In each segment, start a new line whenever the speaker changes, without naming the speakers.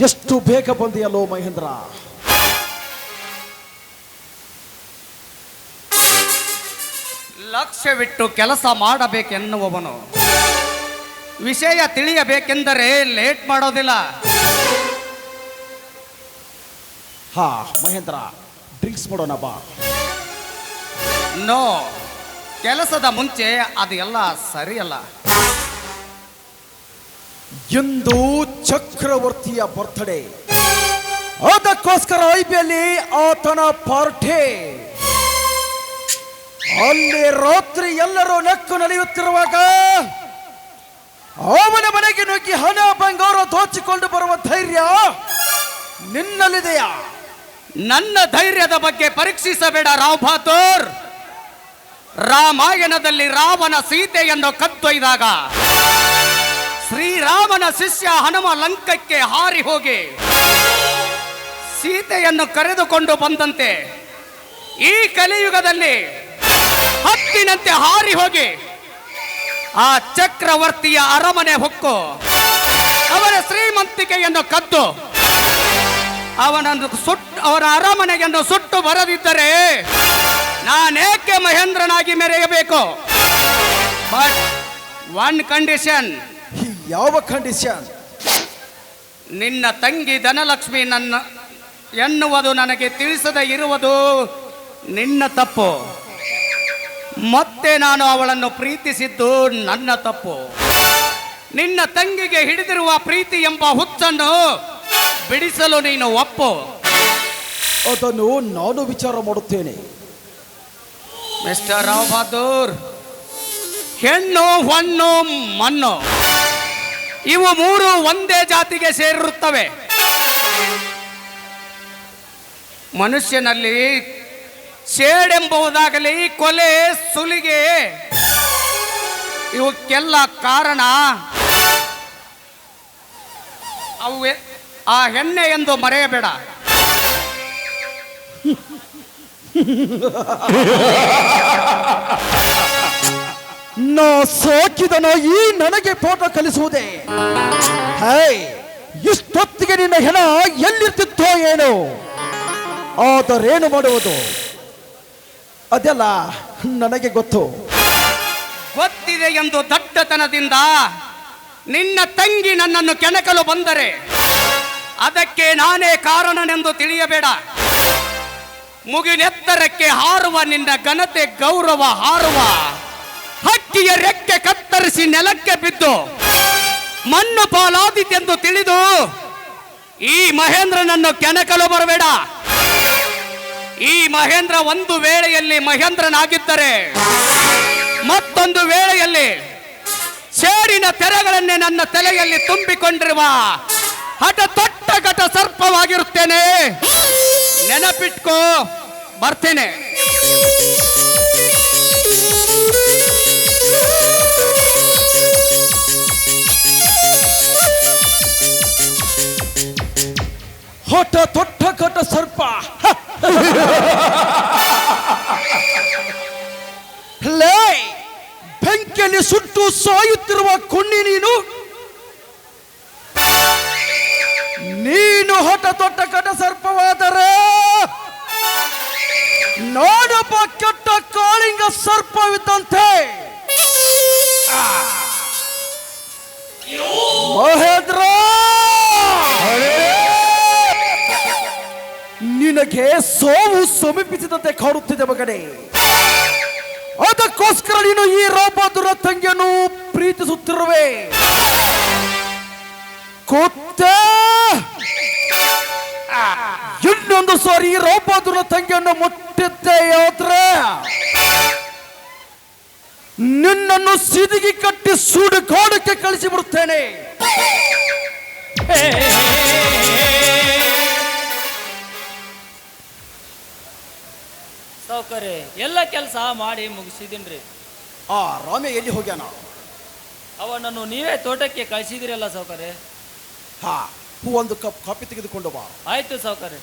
ಎಷ್ಟು ಬೇಗ ಬಂದಿಯಲ್ಲೋ ಮಹೇಂದ್ರ?
ಲಕ್ಷ್ಯವಿಟ್ಟು ಕೆಲಸ ಮಾಡಬೇಕೆನ್ನುವವನು. ವಿಷಯ ತಿಳಿಯಬೇಕೆಂದರೆ ಲೇಟ್ ಮಾಡೋದಿಲ್ಲ.
ಹಾ ಮಹೇಂದ್ರ ಡ್ರಿಂಕ್ಸ್ ಮಾಡೋಣ ಬಾ.
ನೋ ಕೆಲಸದ ಮುಂಚೆ ಅದು ಎಲ್ಲ ಸರಿಯಲ್ಲ.
ಇಂದು ಚಕ್ರವರ್ತಿಯ ಬರ್ತ್ಡೇ. ಅದಕ್ಕೋಸ್ಕರ ಐ ಪಿ ಅಲ್ಲಿ ಆತನ ಪಾರ್ಟಿ ಅಲ್ಲಿ ರಾತ್ರಿ ಎಲ್ಲರೂ ನಕ್ಕು ನಡೆಯುತ್ತಿರುವಾಗ ಅವನ ಮನೆಗೆ ನುಗ್ಗಿ ಹಣ, ಬಂಗಾರ ದೋಚಿಕೊಂಡು ಬರುವ ಧೈರ್ಯ ನಿನ್ನಲ್ಲಿದೆಯಾ?
ನನ್ನ ಧೈರ್ಯದ ಬಗ್ಗೆ ಪರೀಕ್ಷಿಸಬೇಡ ರಾವ್ ಬಹದ್ದೂರ್ ರಾಮಾಯಣದಲ್ಲಿ ರಾವಣ ಸೀತೆಯನ್ನು ಕತ್ತೊಯ್ದಾಗ ಶ್ರೀರಾಮನ ಶಿಷ್ಯ ಹನುಮ ಲಂಕಕ್ಕೆ ಹಾರಿ ಹೋಗಿ ಸೀತೆಯನ್ನು ಕರೆದುಕೊಂಡು ಬಂದಂತೆ ಈ ಕಲಿಯುಗದಲ್ಲಿ ಹತ್ತಿನಂತೆ ಹಾರಿ ಹೋಗಿ ಆ ಚಕ್ರವರ್ತಿಯ ಅರಮನೆ ಹೊಕ್ಕು ಅವರ ಶ್ರೀಮಂತಿಕೆಯನ್ನು ಕದ್ದು ಅವನನ್ನು ಸುಟ್ಟು ಅವರ ಅರಮನೆಯನ್ನು ಸುಟ್ಟು ಬರದಿದ್ದರೆ ನಾನೇಕೆ ಮಹೇಂದ್ರನಾಗಿ ಮೆರೆಯಬೇಕು? ಬಟ್ ಒನ್ ಕಂಡೀಷನ್
ಯಾವ ಕಂಡೀಷನ್
ನಿನ್ನ ತಂಗಿ ಧನಲಕ್ಷ್ಮಿ ನನ್ನ ಎನ್ನುವುದು ನನಗೆ ತಿಳಿಸದೆ ಇರುವುದು ನಿನ್ನ ತಪ್ಪು. ಮತ್ತೆ ನಾನು ಅವಳನ್ನು ಪ್ರೀತಿಸಿದ್ದು ನನ್ನ ತಪ್ಪು. ನಿನ್ನ ತಂಗಿಗೆ ಹಿಡಿದಿರುವ ಪ್ರೀತಿ ಎಂಬ ಹುಚ್ಚನ್ನು ಬಿಡಿಸಲು ನೀನು ಒಪ್ಪು.
ಅದನ್ನು ನಾನು ವಿಚಾರ ಮಾಡುತ್ತೇನೆ.
ಮಿಸ್ಟರ್ ರಾವ್ ಬಹದ್ದೂರ್ ಹೆಣ್ಣು ಹೊಣ್ಣು ಮಣ್ಣು. ಇವು ಮೂರು ಒಂದೇ ಜಾತಿಗೆ ಸೇರಿರುತ್ತವೆ. ಮನುಷ್ಯನಲ್ಲಿ ಸೇಡೆಂಬುದಾಗಲಿ ಕೊಲೆ, ಸುಲಿಗೆ, ಇವಕ್ಕೆಲ್ಲ ಕಾರಣ ಅವು ಆ ಹೆಣ್ಣೆ ಎಂದು ಮರೆಯಬೇಡ.
ನಾ ಸಾಕಿದನ ಈ ನನಗೆ ಫೋಟೋ ಕಲಿಸುವುದೇ. ಹೈ, ಇಷ್ಟೊತ್ತಿಗೆ ನಿನ್ನ ಹೆಣ ಎಲ್ಲಿರ್ತಿತ್ತೋ ಏನು. ಆದರೇನು ಮಾಡುವುದು? ಅದೆಲ್ಲ ನನಗೆ ಗೊತ್ತು.
ಗೊತ್ತಿದೆ ಎಂದು ದಡ್ಡತನದಿಂದ ನಿನ್ನ ತಂಗಿ ನನ್ನನ್ನು ಕೆಣಕಲು ಬಂದರೆ ಅದಕ್ಕೆ ನಾನೇ ಕಾರಣನೆಂದು ತಿಳಿಯಬೇಡ. ಮುಗಿನೆತ್ತರಕ್ಕೆ ಹಾರುವ ನಿನ್ನ ಘನತೆ ಗೌರವ ಹಾರುವ. ಹಕ್ಕಿಯ ರೆಕ್ಕೆ ಕತ್ತರಿಸಿ ನೆಲಕ್ಕೆ ಬಿದ್ದು ಮಣ್ಣು ಪಾಲಾದಿತೆಂದು ತಿಳಿದು ಈ ಮಹೇಂದ್ರನನ್ನು ಕೆಣಕಲು ಬರಬೇಡ. ಈ ಮಹೇಂದ್ರ ಒಂದು ವೇಳೆಯಲ್ಲಿ ಮಹೇಂದ್ರನಾಗಿದ್ದರೆ ಮತ್ತೊಂದು ವೇಳೆಯಲ್ಲಿ ಸೇಡಿನ ತೆರೆಗಳನ್ನೇ ನನ್ನ ತಲೆಯಲ್ಲಿ ತುಂಬಿಕೊಂಡಿರುವ ಹಠ ತೊಟ್ಟ ಘಟ ಸರ್ಪವಾಗಿರುತ್ತೇನೆ. ನೆನಪಿಟ್ಕೋ, ಬರ್ತೇನೆ.
ಹೊಟ ತೊಟ್ಟ ಕಟ ಸರ್ಪ! ಲೇ ಬೆಂಕಿಯಲ್ಲಿ ಸುಟ್ಟು ಸಾಯುತ್ತಿರುವ ಕುಣ್ಣಿ ನೀನು ನೀನು ಹೊಟ ತೊಟ್ಟ ಕಟ ಸರ್ಪವಾದರೆ ನಾಡೊಬ್ಬ ಕೆಟ್ಟ ಕಾಳಿಂಗ ಸರ್ಪವಿದ್ದಂತೆ! ಮಹೇಂದ್ರ ನಿನಗೆ ಸೋವು ಸಮೀಪಿಸಿದಂತೆ ಕಾಣುತ್ತಿದೆ ಮಗನೇ. ಅದಕ್ಕೋಸ್ಕರ ನೀನು ಈ ರಾಬಾದುರ ತಂಗಿಯನ್ನು ಪ್ರೀತಿಸುತ್ತಿರುವೆ. ಕೂತೆ. ಇನ್ನೊಂದು ಸಾರಿ ಈ ರಾಬಾದುರ ತಂಗಿಯನ್ನು ಮುಟ್ಟಿದ್ದೆ ಆದ್ರೆ ನಿನ್ನನ್ನು ಸಿದಿಗಿ ಕಟ್ಟಿ ಸುಡುಗಾಡಕ್ಕೆ ಕಳಿಸಿ ಬಿಡುತ್ತೇನೆ
ಸೌಕರ್ಯ ಎಲ್ಲ ಕೆಲಸ ಮಾಡಿ ಮುಗಿಸಿದೀನ್ರಿ.
ಆ ರಾಮೆ ಎಲ್ಲಿ ಹೋಗ್ಯಾನ?
ಅವನನ್ನು ನೀವೇ ತೋಟಕ್ಕೆ ಕಳಿಸಿದಿರಲ್ಲ ಸೌಕರ್ಯ
ಹಾ ಹೂ ಒಂದು ಕಪ್ ಕಾಫಿ ತೆಗೆದುಕೊಂಡು ಬಾ.
ಆಯ್ತು ಸೌಕರ್ಯ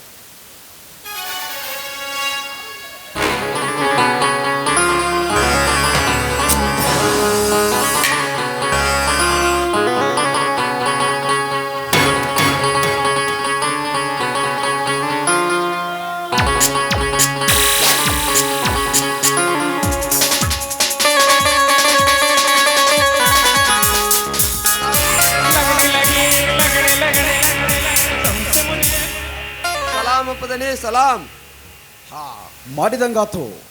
ಸಲಾಂ.
ಹಾ. ಮಾಡಿದಂಗಾತು.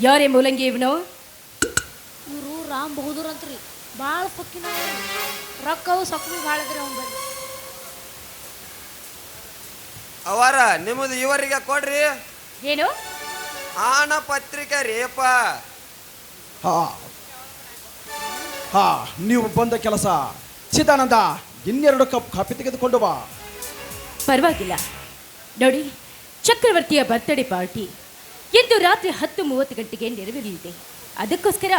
ಯಾರೇ ಮೂಲಂಗಿ ಇವನು?
ಇವರು ರಾಮ್ ಬಹದ್ದೂರ್ ಅಂತ್ರಿ. ಭಾಳ ಸೊಕ್ಕಿನ ರೊಕ್ಕವು ಸೊಕ್ಕಿ ಭಾಳ ಇದ್ರಿ ಅವ್ನ ಬಳಿ
ಅವರ ನಿಮ್ಮದು ಇವರಿಗೆ ಕೊಡ್ರಿ.
ಏನು?
ಆನ ಪತ್ರಿಕೆ ರೇಪ.
ಹಾ. ಹಾ ನೀವು ಬಂದ ಕೆಲಸ. ಚಿದಾನಂದ ಇನ್ನೆರಡು ಕಪ್ ಕಾಫಿ ತೆಗೆದುಕೊಂಡು ಬಾ.
ಪರವಾಗಿಲ್ಲ. ನೋಡಿ ಚಕ್ರವರ್ತಿಯ ಬರ್ತ್ಡೇ ಪಾರ್ಟಿ ಇಂದು ರಾತ್ರಿ ಹತ್ತು ಮೂವತ್ತು ಗಂಟೆಗೆ ನೆರವೇರಲಿದೆ. ಅದಕ್ಕೋಸ್ಕರ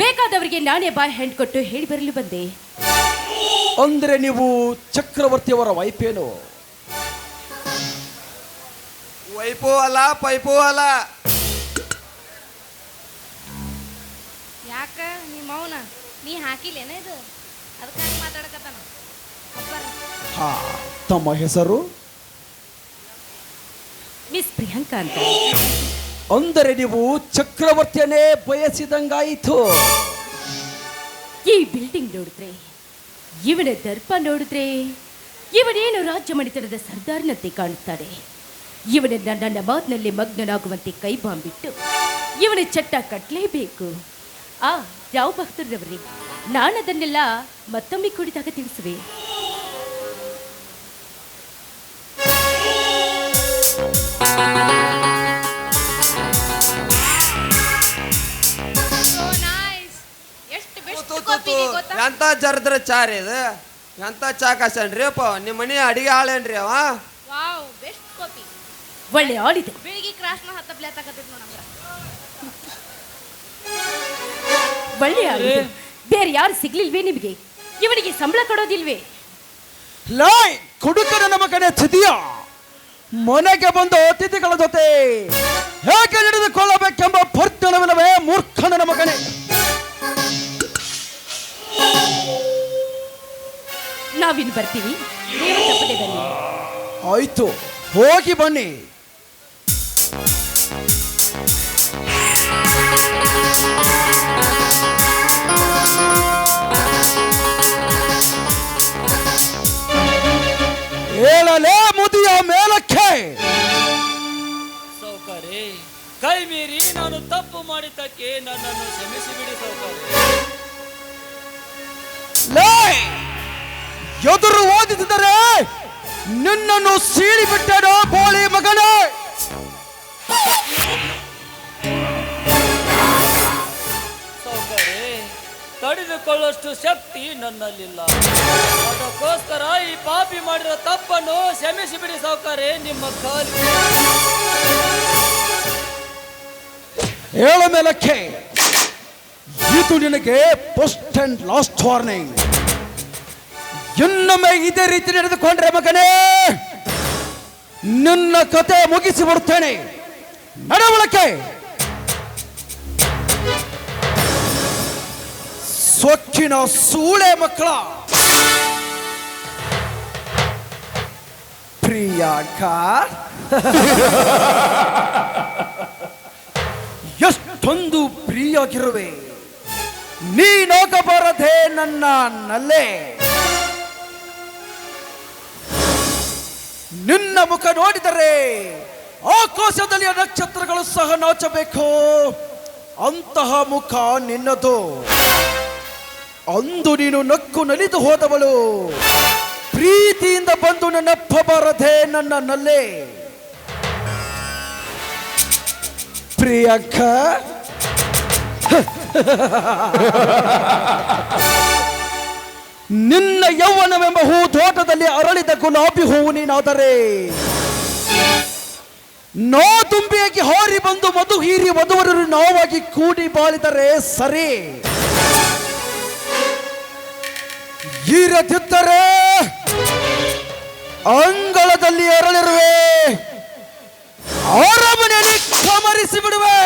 ಬೇಕಾದವರಿಗೆ ನಾನೇ ಬಾಯ್ ಹ್ಯಾಂಡ್ ಕೊಟ್ಟು ಹೇಳಿ ಬರಲು ಬಂದೆ.
ಅಂದ್ರೆ ನೀವು ಚಕ್ರವರ್ತಿಯವರ ವೈಫೇನು
ವೈಪೋ ಅಲ್ಲ ಪೈಪೋ ಅಲ್ಲ.
ಯಾಕ ನೀ ಮೌನ? ನೀ ಹಾಕಿಲ್ಲೇನ ಇದು? ಅದಕ್ಕಾಗಿ ಮಾತಾಡಕತ್ತಾನ?
ಹಾ ತಮ್ಮ ಹೆಸರು?
ಮಿಸ್ ಪ್ರಿಯಾಂಕಾ ಅಂತ.
ಅಂದರೆ ನೀವು ಚಕ್ರವರ್ತಿಯನ್ನೇ ಬಯಸಿದಂಗಾಯಿತು.
ಈ ಬಿಲ್ಡಿಂಗ್ ನೋಡಿದ್ರೆ ಇವನ ದರ್ಪ ನೋಡಿದ್ರೆ ಇವನೇನು ರಾಜ್ಯ ಮಣಿತನದ ಸರ್ದಾರ್ನಂತೆ ಕಾಣುತ್ತಾನೆ. ಇವನನ್ನ ನನ್ನ ಮಾತಿನಲ್ಲಿ ಮಗ್ನನಾಗುವಂತೆ ಕೈ ಬಾಂಬಿಟ್ಟು ಇವನ ಚಟ್ಟ ಕಟ್ಟಲೇಬೇಕು ಆ ಯಾವ ಭಕ್ತರವರೇ ನಾನದನ್ನೆಲ್ಲ ಮತ್ತೊಮ್ಮೆ ಕುಡಿದಾಗ ತಿಳಿಸುವೆ.
ಎಂತ ಜರದ್ರ ಚಾರಿ ಇದು? ಎಂತ ಚಾ ಕಾಸನ್ರಿ ಅಪ್ಪ? ನಿಮ್ಮ ಮನೆ ಅಡಿಗೆ ಆಳೇನ್ರಿ ಅವ?
Wow best coffee.
ಒಳ್ಳೆ ಆಡಿದೆ
ಬೆಳಿಗ್ಗೆ ಕ್ರಾಸ್ನ ಹತ್ತ
ಒಳ್ಳೆ ಆಡಿದೆ ಬೇರೆ ಯಾರು ಸಿಗ್ಲಿಲ್ವೇ ನಿಮ್ಗೆ? ಇವನಿಗೆ ಸಂಬಳ ಕೊಡೋದಿಲ್ವೇ?
ಲಾಯ್ ಕುಡುಕನ ಕಡೆ ತಿದಿಯ ಮನೆಗೆ ಬಂದ ಅತಿಥಿಗಳ ಜೊತೆ ಹೇಗೆ ನಡೆದುಕೊಳ್ಳಬೇಕೆಂಬ ಪರ್ತನವಿಲ್ಲವೇ ಮೂರ್ಖನ ಮಗನೇ.
ನಾವಿನ್ ಬರ್ತೀವಿ.
ಆಯ್ತು ಹೋಗಿ ಬನ್ನಿ.
ಕೈ ಮೀರಿ ನಾನು ತಪ್ಪು ಮಾಡಿದ್ದಕ್ಕೆ ನನ್ನನ್ನು ಕ್ಷಮಿಸಿ ಬಿಡಿ
ಲೈ ಎದುರು ಓದಿಸಿದರೆ ನಿನ್ನನ್ನು ಸೀಳಿ ಬಿಟ್ಟಡೋ ಬೋಳಿ ಮಗನೇ.
ಸೌಕರ್ಯ ತಡೆದುಕೊಳ್ಳುವಷ್ಟು ಶಕ್ತಿ ನನ್ನಲ್ಲಿಲ್ಲ. ಅದಕ್ಕೋಸ್ಕರ ಈ ಪಾಪಿ ಮಾಡಿರೋ ತಪ್ಪನ್ನು ಕ್ಷಮಿಸಿ ಬಿಡಿ ಸೌಕರ್ಯ ನಿಮ್ಮ ಕಾಲಿ
ಏಳ ಮೇಲಕ್ಕೆ ಇದು ನಿನಗೆ ಫಸ್ಟ್ ಅಂಡ್ ಲಾಸ್ಟ್ ವಾರ್ನಿಂಗ್ ಇನ್ನೊಮ್ಮೆ ಇದೇ ರೀತಿ ನಡೆದುಕೊಂಡ್ರೆ ಮಗನೇ ನಿನ್ನ ಕತೆ ಮುಗಿಸಿ ಬಿಡುತ್ತೇನೆ ನಡವಳಿಕೆ ಸೊಕ್ಕಿನ ಸೂಳೆ ಮಕ್ಕಳ ಪ್ರಿಯಾಂಕಾ ಎಷ್ಟೊಂದು ಪ್ರಿಯಾಗಿರುವೆ. ನೀನೋಗಬಾರದೆ ನನ್ನ ನಲ್ಲೆ. ನಿನ್ನ ಮುಖ ನೋಡಿದರೆ ಆಕಾಶದಲ್ಲಿ ನಕ್ಷತ್ರಗಳು ಸಹ ನಾಚಬೇಕು. ಅಂತಹ ಮುಖ ನಿನ್ನದು. ಅಂದು ನೀನು ನಕ್ಕು ನಲಿದು ಹೋದವಳು. ಪ್ರೀತಿಯಿಂದ ಬಂದು ನನ್ನಪ್ಪ ಬಾರದೆ ನನ್ನ ನಲ್ಲೆ. ಪ್ರಿಯಾಂಕಾ ನಿನ್ನ ಯೌವನವೆಂಬ ಹೂ ತೋಟದಲ್ಲಿ ಅರಳಿದ ಗುಲಾಬಿ ಹೂವು ನೀನಾದರೆ. ನೋ ತುಂಬಿಯಾಗಿ ಹಾರಿ ಬಂದು ಮಧು ಹೀರಿ ಮಧುವರರು ನೋವಾಗಿ ಕೂಡಿ ಬಾಳಿದರೆ ಸರಿ. ಈರದಿದ್ದರೆ ಅಂಗಳದಲ್ಲಿ ಅರಳಿರುವೆ. ಅರಮನೆಯಲ್ಲಿ ಕಮರಿಸಿ ಬಿಡುವೆ